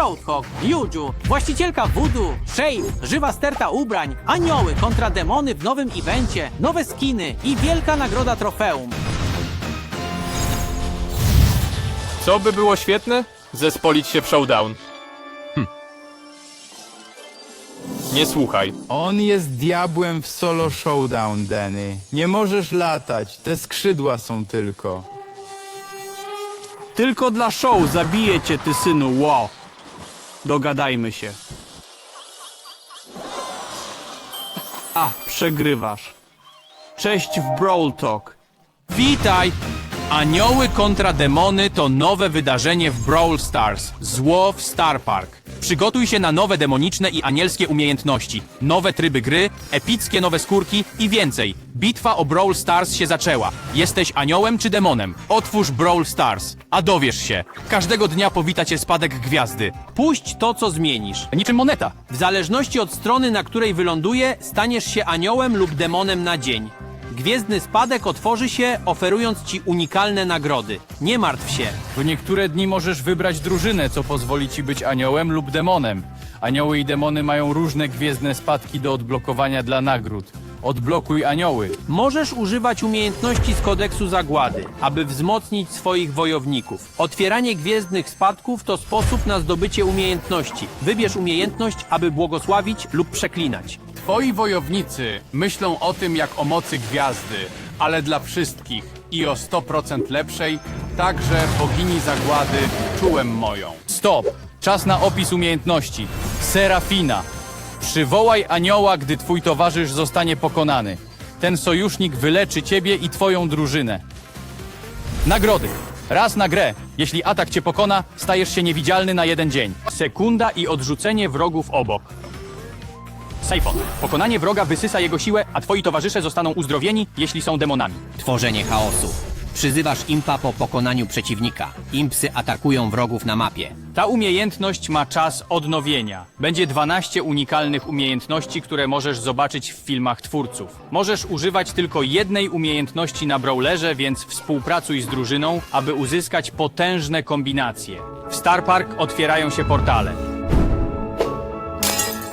Roadhog, Juju, właścicielka Voodoo, Shave, żywa sterta ubrań, anioły kontra demony w nowym evencie, nowe skiny i wielka nagroda trofeum. Co by było świetne? Zespolić się w showdown. Hm. Nie słuchaj. On jest diabłem w solo showdown, Danny. Nie możesz latać, te skrzydła są tylko. Tylko dla show zabiję cię, ty synu, ło. Dogadajmy się. A, przegrywasz. Cześć w Brawl Talk. Witaj! Anioły kontra demony to nowe wydarzenie w Brawl Stars. Zło w Star Park. Przygotuj się na nowe demoniczne i anielskie umiejętności, nowe tryby gry, epickie nowe skórki i więcej. Bitwa o Brawl Stars się zaczęła. Jesteś aniołem czy demonem? Otwórz Brawl Stars, a dowiesz się. Każdego dnia powita cię spadek gwiazdy. Puść to, co zmienisz. Niczym moneta. W zależności od strony, na której wyląduje, staniesz się aniołem lub demonem na dzień. Gwiezdny spadek otworzy się, oferując ci unikalne nagrody. Nie martw się. W niektóre dni możesz wybrać drużynę, co pozwoli ci być aniołem lub demonem. Anioły i demony mają różne gwiezdne spadki do odblokowania dla nagród. Odblokuj anioły. Możesz używać umiejętności z kodeksu zagłady, aby wzmocnić swoich wojowników. Otwieranie gwiezdnych spadków to sposób na zdobycie umiejętności. Wybierz umiejętność, aby błogosławić lub przeklinać. Twoi wojownicy myślą o tym jak o mocy gwiazdy, ale dla wszystkich i o 100% lepszej, także bogini zagłady czułem moją. Stop! Czas na opis umiejętności. Serafina. Przywołaj anioła, gdy twój towarzysz zostanie pokonany. Ten sojusznik wyleczy ciebie i twoją drużynę. Nagrody. Raz na grę. Jeśli atak cię pokona, stajesz się niewidzialny na jeden dzień. Sekunda i odrzucenie wrogów obok. Pokonanie wroga wysysa jego siłę, a twoi towarzysze zostaną uzdrowieni, jeśli są demonami. Tworzenie chaosu. Przyzywasz impa po pokonaniu przeciwnika. Impsy atakują wrogów na mapie. Ta umiejętność ma czas odnowienia. Będzie 12 unikalnych umiejętności, które możesz zobaczyć w filmach twórców. Możesz używać tylko jednej umiejętności na brawlerze, więc współpracuj z drużyną, aby uzyskać potężne kombinacje. W Star Park otwierają się portale.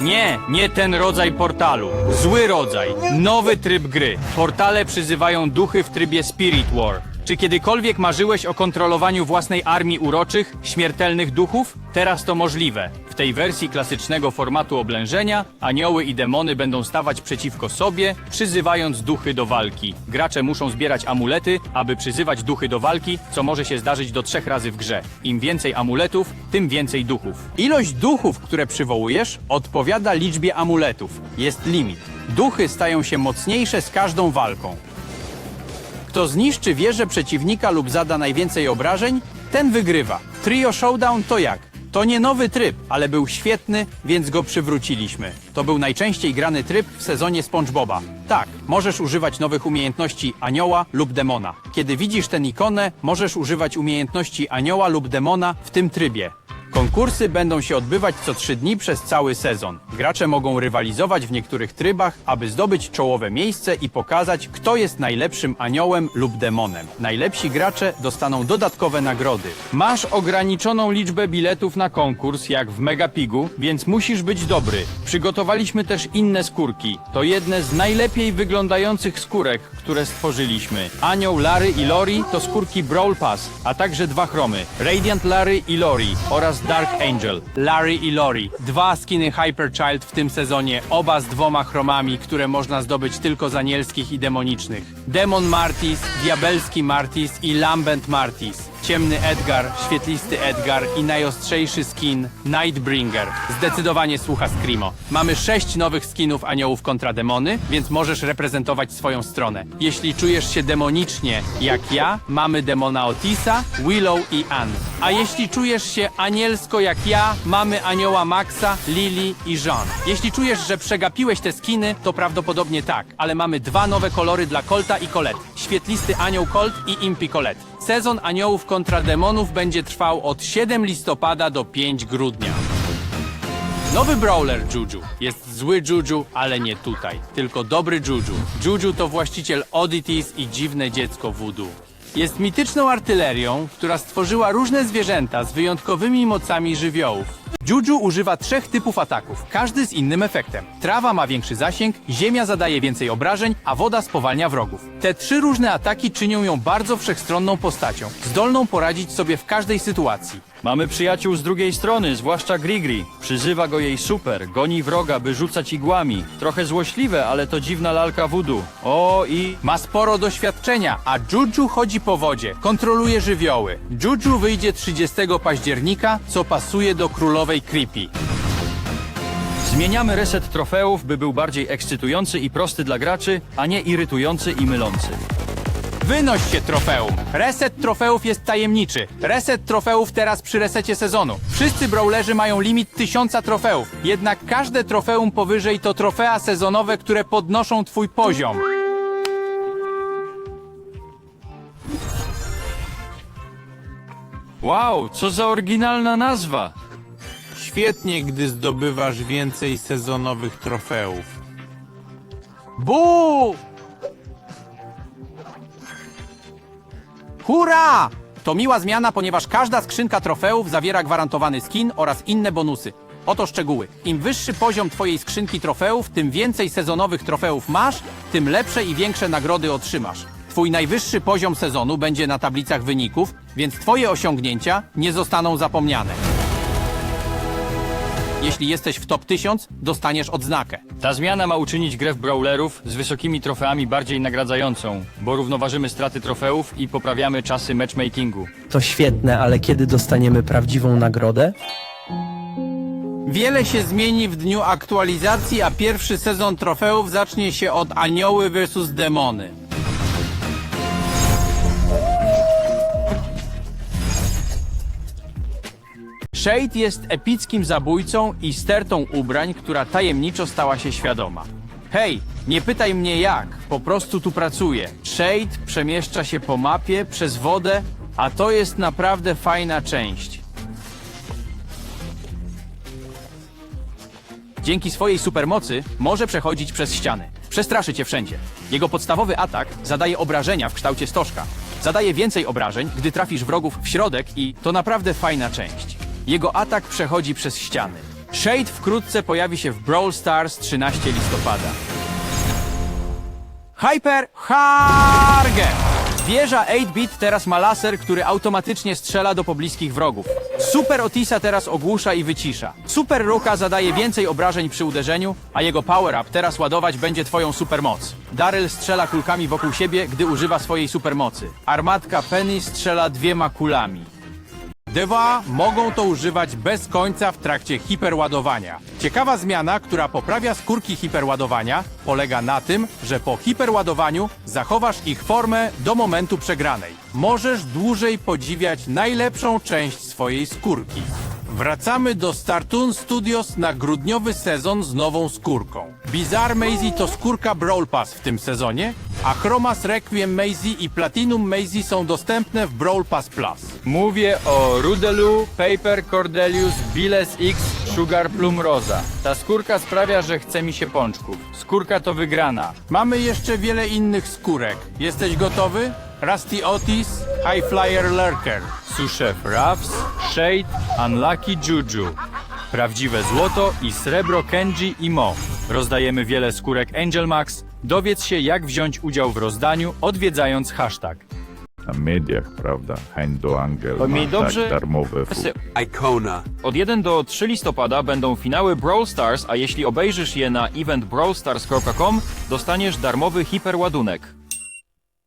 Nie, nie ten rodzaj portalu. Zły rodzaj. Nowy tryb gry. Portale przyzywają duchy w trybie Spirit War. Czy kiedykolwiek marzyłeś o kontrolowaniu własnej armii uroczych, śmiertelnych duchów? Teraz to możliwe. Tej wersji klasycznego formatu oblężenia anioły i demony będą stawać przeciwko sobie, przyzywając duchy do walki. Gracze muszą zbierać amulety, aby przyzywać duchy do walki, co może się zdarzyć do trzech razy w grze. Im więcej amuletów, tym więcej duchów. Ilość duchów, które przywołujesz, odpowiada liczbie amuletów. Jest limit. Duchy stają się mocniejsze z każdą walką. Kto zniszczy wieżę przeciwnika lub zada najwięcej obrażeń, ten wygrywa. Trio Showdown to jak? To nie nowy tryb, ale był świetny, więc go przywróciliśmy. To był najczęściej grany tryb w sezonie SpongeBoba. Tak, możesz używać nowych umiejętności anioła lub demona. Kiedy widzisz tę ikonę, możesz używać umiejętności anioła lub demona w tym trybie. Konkursy będą się odbywać co trzy dni przez cały sezon. Gracze mogą rywalizować w niektórych trybach, aby zdobyć czołowe miejsce i pokazać, kto jest najlepszym aniołem lub demonem. Najlepsi gracze dostaną dodatkowe nagrody. Masz ograniczoną liczbę biletów na konkurs, jak w Megapigu, więc musisz być dobry. Przygotowaliśmy też inne skórki. To jedne z najlepiej wyglądających skórek, które stworzyliśmy. Anioł Larry i Lori to skórki Brawl Pass, a także dwa chromy. Radiant Larry i Lori oraz Dark Angel. Larry i Lori. Dwa skiny Hyper Child w tym sezonie, oba z dwoma chromami, które można zdobyć tylko z anielskich i demonicznych. Demon Martis, Diabelski Martis i Lambent Martis. Ciemny Edgar, świetlisty Edgar i najostrzejszy skin Nightbringer. Zdecydowanie słucha Screamo. Mamy sześć nowych skinów aniołów kontra demony, więc możesz reprezentować swoją stronę. Jeśli czujesz się demonicznie jak ja, mamy demona Otisa, Willow i Ann. A jeśli czujesz się anielsko jak ja, mamy anioła Maxa, Lily i Jean. Jeśli czujesz, że przegapiłeś te skiny, to prawdopodobnie tak, ale mamy dwa nowe kolory dla Colta i Colette. Świetlisty anioł Colt i Impi Colette. Sezon aniołów kontra demonów będzie trwał od 7 listopada do 5 grudnia. Nowy brawler Juju. Jest zły Juju, ale nie tutaj. Tylko dobry Juju. Juju to właściciel Oddities i dziwne dziecko voodoo. Jest mityczną artylerią, która stworzyła różne zwierzęta z wyjątkowymi mocami żywiołów. Juju używa trzech typów ataków, każdy z innym efektem. Trawa ma większy zasięg, ziemia zadaje więcej obrażeń, a woda spowalnia wrogów. Te trzy różne ataki czynią ją bardzo wszechstronną postacią, zdolną poradzić sobie w każdej sytuacji. Mamy przyjaciół z drugiej strony, zwłaszcza Grigri. Przyzywa go jej super, goni wroga, by rzucać igłami. Trochę złośliwe, ale to dziwna lalka voodoo. O i... Ma sporo doświadczenia, a Juju chodzi po wodzie, kontroluje żywioły. Juju wyjdzie 30 października, co pasuje do królowej Creepy. Zmieniamy reset trofeów, by był bardziej ekscytujący i prosty dla graczy, a nie irytujący i mylący. Wynoś się trofeum. Reset trofeów jest tajemniczy. Reset trofeów teraz przy resecie sezonu. Wszyscy brawlerzy mają limit 1000 trofeów. Jednak każde trofeum powyżej to trofea sezonowe, które podnoszą twój poziom. Wow, co za oryginalna nazwa! Świetnie, gdy zdobywasz więcej sezonowych trofeów. Bu! Hurra! To miła zmiana, ponieważ każda skrzynka trofeów zawiera gwarantowany skin oraz inne bonusy. Oto szczegóły. Im wyższy poziom Twojej skrzynki trofeów, tym więcej sezonowych trofeów masz, tym lepsze i większe nagrody otrzymasz. Twój najwyższy poziom sezonu będzie na tablicach wyników, więc Twoje osiągnięcia nie zostaną zapomniane. Jeśli jesteś w top 1000, dostaniesz odznakę. Ta zmiana ma uczynić grę w brawlerów z wysokimi trofeami bardziej nagradzającą, bo równoważymy straty trofeów i poprawiamy czasy matchmakingu. To świetne, ale kiedy dostaniemy prawdziwą nagrodę? Wiele się zmieni w dniu aktualizacji, a pierwszy sezon trofeów zacznie się od Anioły vs Demony. Shade jest epickim zabójcą i stertą ubrań, która tajemniczo stała się świadoma. Hej, nie pytaj mnie jak, po prostu tu pracuję. Shade przemieszcza się po mapie, przez wodę, a to jest naprawdę fajna część. Dzięki swojej supermocy może przechodzić przez ściany. Przestraszy cię wszędzie. Jego podstawowy atak zadaje obrażenia w kształcie stożka. Zadaje więcej obrażeń, gdy trafisz wrogów w środek i to naprawdę fajna część. Jego atak przechodzi przez ściany. Shade wkrótce pojawi się w Brawl Stars 13 listopada. Hyper Harge! Wieża 8-bit teraz ma laser, który automatycznie strzela do pobliskich wrogów. Super Otisa teraz ogłusza i wycisza. Super Ruka zadaje więcej obrażeń przy uderzeniu, a jego power-up teraz ładować będzie twoją supermoc. Daryl strzela kulkami wokół siebie, gdy używa swojej supermocy. Armatka Penny strzela dwiema kulami. Dewa mogą to używać bez końca w trakcie hiperładowania. Ciekawa zmiana, która poprawia skórki hiperładowania, polega na tym, że po hiperładowaniu zachowasz ich formę do momentu przegranej. Możesz dłużej podziwiać najlepszą część swojej skórki. Wracamy do Startoon Studios na grudniowy sezon z nową skórką. Bizarre Maisie to skórka Brawl Pass w tym sezonie, a Chromas Requiem Maisie i Platinum Maisie są dostępne w Brawl Pass Plus. Mówię o Rudelu, Paper Cordelius, Biles X, Sugar Plum Rosa. Ta skórka sprawia, że chce mi się pączków. Skórka to wygrana. Mamy jeszcze wiele innych skórek. Jesteś gotowy? Rusty Otis, High Flyer Lurker. Suchef Ruffs, Shade, Unlucky Juju. Prawdziwe złoto i srebro Kenji i Mo. Rozdajemy wiele skórek Angel Max. Dowiedz się, jak wziąć udział w rozdaniu, odwiedzając hashtag. na mediach, prawda? Chęć do Angel To mi ma dobrze- tak darmowe fu- Od 1 do 3 listopada będą finały Brawl Stars, a jeśli obejrzysz je na eventbrawlstars.com, dostaniesz darmowy hiperładunek.